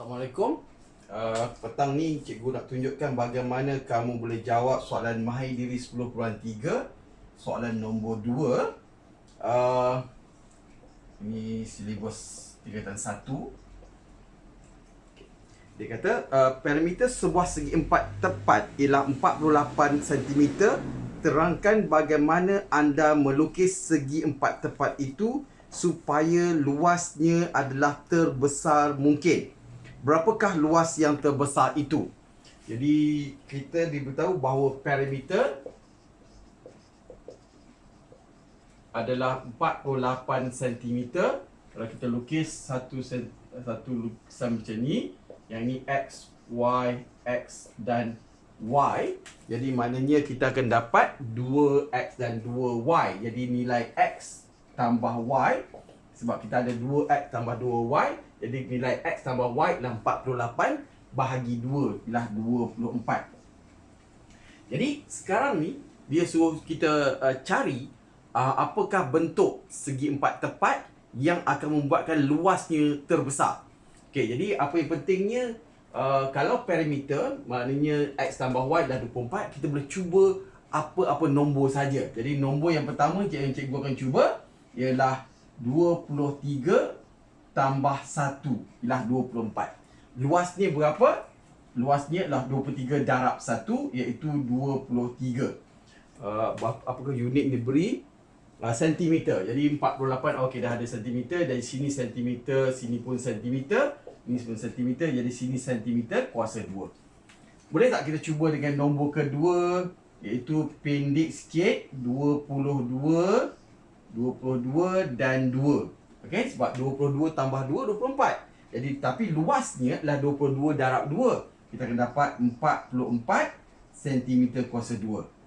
Assalamualaikum. Uh, petang ni cikgu nak tunjukkan bagaimana kamu boleh jawab soalan mahir diri 10.3 soalan nombor 2 uh, ini silibus tingkatan 1 dia kata uh, perimeter sebuah segi empat tepat ialah 48 cm terangkan bagaimana anda melukis segi empat tepat itu supaya luasnya adalah terbesar mungkin berapakah luas yang terbesar itu. Jadi kita diberitahu bahawa perimeter adalah 48 cm. Kalau kita lukis satu satu lukisan macam ni, yang ni x, y, x dan y. Jadi maknanya kita akan dapat 2x dan 2y. Jadi nilai x tambah y sebab kita ada 2x tambah 2y jadi nilai X tambah Y adalah 48 bahagi 2 ialah 24. Jadi sekarang ni dia suruh kita uh, cari uh, apakah bentuk segi empat tepat yang akan membuatkan luasnya terbesar. Okey, jadi apa yang pentingnya uh, kalau perimeter maknanya X tambah Y adalah 24, kita boleh cuba apa-apa nombor saja. Jadi nombor yang pertama yang cikgu akan cuba ialah 23 tambah 1 ialah 24. Luasnya berapa? Luasnya adalah 23 darab 1 iaitu 23. Uh, apakah unit ni beri? Uh, sentimeter. Jadi 48 okey dah ada sentimeter dari sini sentimeter, sini pun sentimeter, ini pun sentimeter jadi sini sentimeter kuasa 2. Boleh tak kita cuba dengan nombor kedua iaitu pendek sikit 22 22 dan 2. Okey, sebab 22 tambah 2, 24. Jadi, tapi luasnya adalah 22 darab 2. Kita akan dapat 44 cm kuasa 2.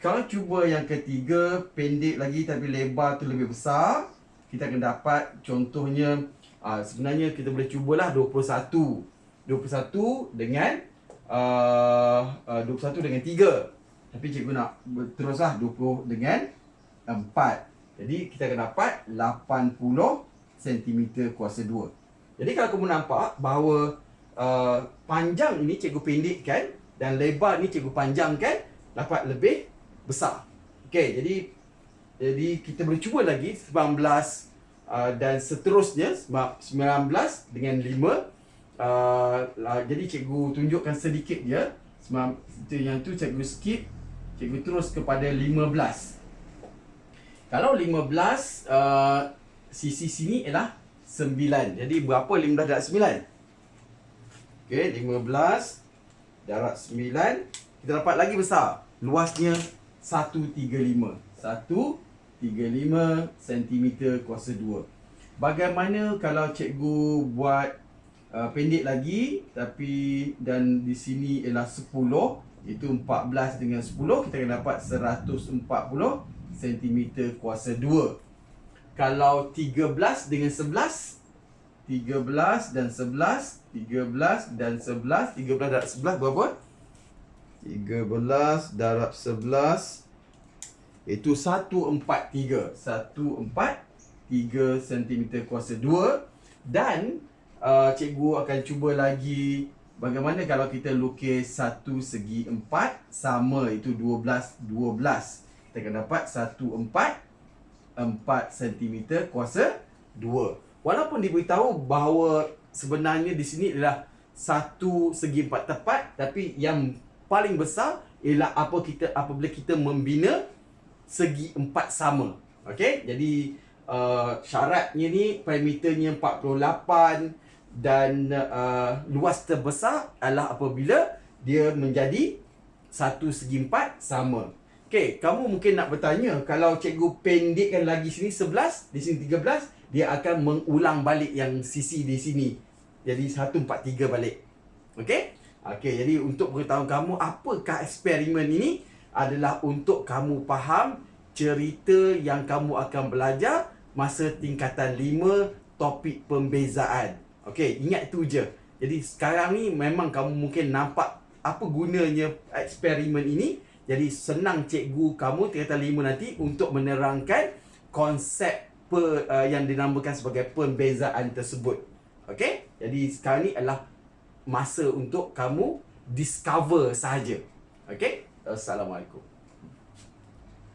Kalau cuba yang ketiga, pendek lagi tapi lebar tu lebih besar. Kita akan dapat contohnya, uh, sebenarnya kita boleh cubalah 21. 21 dengan uh, uh, 21 dengan 3. Tapi cikgu nak teruslah 20 dengan 4. Jadi kita akan dapat 80 cm kuasa 2. Jadi kalau kamu nampak bahawa uh, panjang ini cikgu pendekkan dan lebar ni cikgu panjangkan dapat lebih besar. Okey, jadi jadi kita boleh cuba lagi 19 uh, dan seterusnya 19 dengan 5 uh, jadi cikgu tunjukkan sedikit dia sebab yang tu cikgu skip cikgu terus kepada 15 kalau 15 uh, sisi sini ialah 9. Jadi berapa 15 darab 9? Okey, 15 darab 9 kita dapat lagi besar. Luasnya 135. 135 cm kuasa 2. Bagaimana kalau cikgu buat uh, pendek lagi tapi dan di sini ialah 10 itu 14 dengan 10 kita akan dapat 140 cm kuasa 2. Kalau 13 dengan 11 13 dan 11 13 dan 11 13 darab 11 berapa? 13 darab 11 Itu 143 143 cm kuasa 2 Dan uh, Cikgu akan cuba lagi Bagaimana kalau kita lukis satu segi empat Sama itu 12 12 kita akan dapat 1 4 4 cm kuasa 2. Walaupun diberitahu bahawa sebenarnya di sini adalah satu segi empat tepat tapi yang paling besar ialah apa kita apabila kita membina segi empat sama. Okey? Jadi uh, syaratnya ni perimeternya 48 dan uh, luas terbesar adalah apabila dia menjadi satu segi empat sama. Okay, kamu mungkin nak bertanya kalau cikgu pendekkan lagi sini 11, di sini 13, dia akan mengulang balik yang sisi di sini. Jadi 143 balik. Okay? Okay, jadi untuk beritahu kamu apakah eksperimen ini adalah untuk kamu faham cerita yang kamu akan belajar masa tingkatan 5 topik pembezaan. Okay, ingat itu je. Jadi sekarang ni memang kamu mungkin nampak apa gunanya eksperimen ini jadi senang cikgu kamu tingkatan lima nanti untuk menerangkan konsep per, uh, yang dinamakan sebagai pembezaan tersebut. Okay? Jadi sekarang ni adalah masa untuk kamu discover sahaja. Okay? Assalamualaikum.